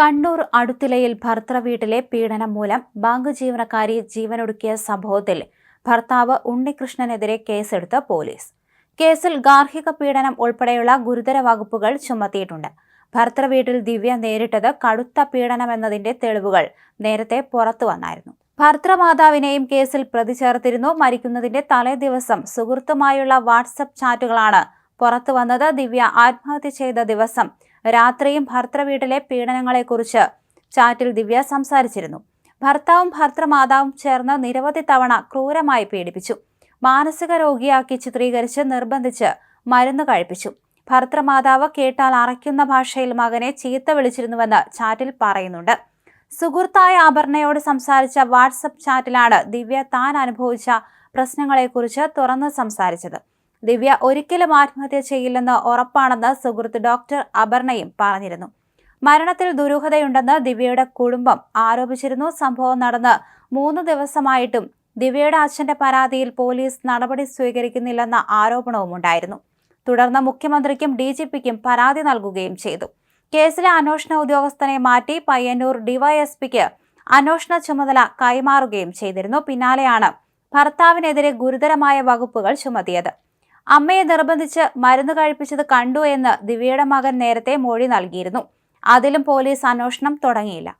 കണ്ണൂർ അടുത്തിലയിൽ ഭർത്തൃവീട്ടിലെ പീഡനം മൂലം ബാങ്ക് ജീവനക്കാരി ജീവനൊടുക്കിയ സംഭവത്തിൽ ഭർത്താവ് ഉണ്ണികൃഷ്ണനെതിരെ കേസെടുത്ത് പോലീസ്. കേസിൽ ഗാർഹിക പീഡനം ഉൾപ്പെടെയുള്ള ഗുരുതര വകുപ്പുകൾ ചുമത്തിയിട്ടുണ്ട്. ഭർത്തൃവീട്ടിൽ ദിവ്യ നേരിട്ടത് കടുത്ത പീഡനമെന്നതിന്റെ തെളിവുകൾ നേരത്തെ പുറത്തു വന്നായിരുന്നു. ഭർത്തൃമാതാവിനെയും കേസിൽ പ്രതി ചേർത്തിരുന്നു മരിക്കുന്നതിന്റെ തലേ ദിവസം സുഹൃത്തുമായുള്ള വാട്സപ്പ് ചാറ്റുകളാണ് പുറത്തു വന്നത് ദിവ്യ ആത്മഹത്യ ചെയ്ത ദിവസം. രാത്രിയും ഭർത്തൃ വീട്ടിലെ പീഡനങ്ങളെക്കുറിച്ച് ചാറ്റിൽ ദിവ്യ സംസാരിച്ചിരുന്നു. ഭർത്താവും ഭർത്തൃമാതാവും ചേർന്ന് നിരവധി തവണ ക്രൂരമായി പീഡിപ്പിച്ചു. മാനസിക രോഗിയാക്കി ചിത്രീകരിച്ച് നിർബന്ധിച്ച് മരുന്ന് കഴിപ്പിച്ചു. ഭർത്തൃമാതാവ് കേട്ടാൽ അറയ്ക്കുന്ന ഭാഷയിൽ മകനെ ചീത്ത വിളിച്ചിരുന്നുവെന്ന് ചാറ്റിൽ പറയുന്നുണ്ട്. സുഹൃത്തായ അപർണയോട് സംസാരിച്ച വാട്സപ്പ് ചാറ്റിലാണ് ദിവ്യ താൻ അനുഭവിച്ച പ്രശ്നങ്ങളെക്കുറിച്ച് തുറന്ന് സംസാരിച്ചത്. ദിവ്യ ഒരിക്കലും ആത്മഹത്യ ചെയ്യില്ലെന്ന് ഉറപ്പാണെന്ന് സുഹൃത്ത് ഡോക്ടർ അപർണയും പറഞ്ഞിരുന്നു. മരണത്തിൽ ദുരൂഹതയുണ്ടെന്ന് ദിവ്യയുടെ കുടുംബം ആരോപിച്ചിരുന്നു. സംഭവം നടന്ന് മൂന്ന് ദിവസമായിട്ടും ദിവ്യയുടെ അച്ഛന്റെ പരാതിയിൽ പോലീസ് നടപടി സ്വീകരിക്കുന്നില്ലെന്ന ആരോപണവും ഉണ്ടായിരുന്നു. തുടർന്ന് മുഖ്യമന്ത്രിക്കും ഡി ജി പിക്കും പരാതി നൽകുകയും ചെയ്തു. കേസിലെ അന്വേഷണ ഉദ്യോഗസ്ഥനെ മാറ്റി പയ്യന്നൂർ ഡിവൈഎസ്പിക്ക് അന്വേഷണ ചുമതല കൈമാറുകയും ചെയ്തിരുന്നു. പിന്നാലെയാണ് ഭർത്താവിനെതിരെ ഗുരുതരമായ വകുപ്പുകൾ ചുമത്തിയത്. അമ്മയെ നിർബന്ധിച്ച് മരുന്ന് കഴിപ്പിച്ചത് കണ്ടു എന്ന് ദിവ്യയുടെ മകൻ നേരത്തെ മൊഴി നൽകിയിരുന്നു. അതിലും പോലീസ് അന്വേഷണം തുടങ്ങിയില്ല.